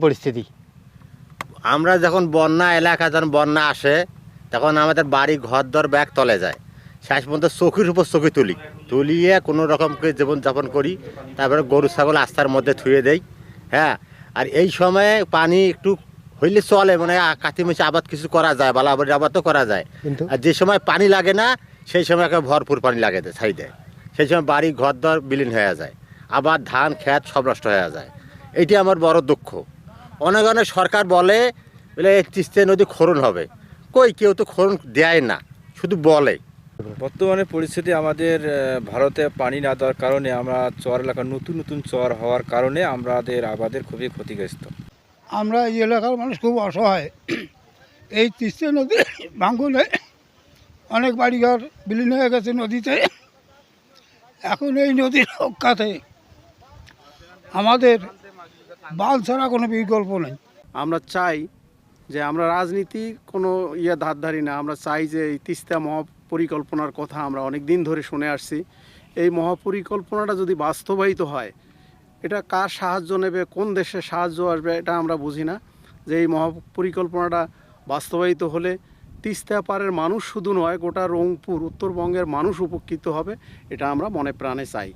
পরিস্থিতি? আমরা যখন বন্যা এলাকা যখন বন্যা আসে তখন আমাদের বাড়ি ঘর দর ব্যাগ তলে যায়। শেষ পর্যন্ত চোখের উপর চোখে তুলি। তুলিয়ে কোনো রকম করে জীবনযাপন করি। তারপরে গরু ছাগল আস্তার মধ্যে থুয়ে দেই। হ্যাঁ? আর এই সময়ে পানি একটু হইলে চলে। মানে কাতি মিশে আবাদ কিছু করা যায় বালাবাড়ির আবাদ তো করা যায়। আর যে সময় পানি লাগে না সেই সময় একে ভরপুর পানি লাগে দেয় ছাই দেয় সেই সময় বাড়ি ঘর দর বিলীন হয়ে যায়। আবার ধান খেত সব নষ্ট হয়ে যায়। এটি আমার বড় দুঃখ। অনেক অনেক সরকার বলে বলে এই তিস্তা নদী খরণ হবে। কই কেউ তো খরণ দেয় না শুধু বলে। বর্তমানে পরিস্থিতি আমাদের ভারতে পানি না দেওয়ার কারণে আমরা চর এলাকার নতুন নতুন চর হওয়ার কারণে আমাদের আবাদের খুবই ক্ষতিগ্রস্ত। আমরা এই এলাকার মানুষ খুব অসহায়। এই তিস্তা নদী ভাঙ্গনে অনেক বাড়িঘর বিলীন হয়ে গেছে নদীতে। এখন এই নদীর রক্ষাতে আমাদের বাল ছাড়া কোনো বিকল্প নেই। আমরা চাই যে আমরা রাজনীতি কোনো ইয়ে ধার ধারি না, আমরা চাই যে এই তিস্তা মহাপরিকল্পনার কথা আমরা অনেক দিন ধরে শুনে আসছি। এই মহাপরিকল্পনাটা যদি বাস্তবায়িত হয়, এটা কার সাহায্য নেবে, কোন দেশে সাহায্য আসবে, এটা আমরা বুঝি না। যে এই মহাপরিকল্পনাটা বাস্তবায়িত হলে তিস্তা পাড়ের মানুষ শুধু নয়, গোটা রংপুর, উত্তরবঙ্গের মানুষ উপকৃত হবে, এটা আমরা মনে প্রাণে চাই।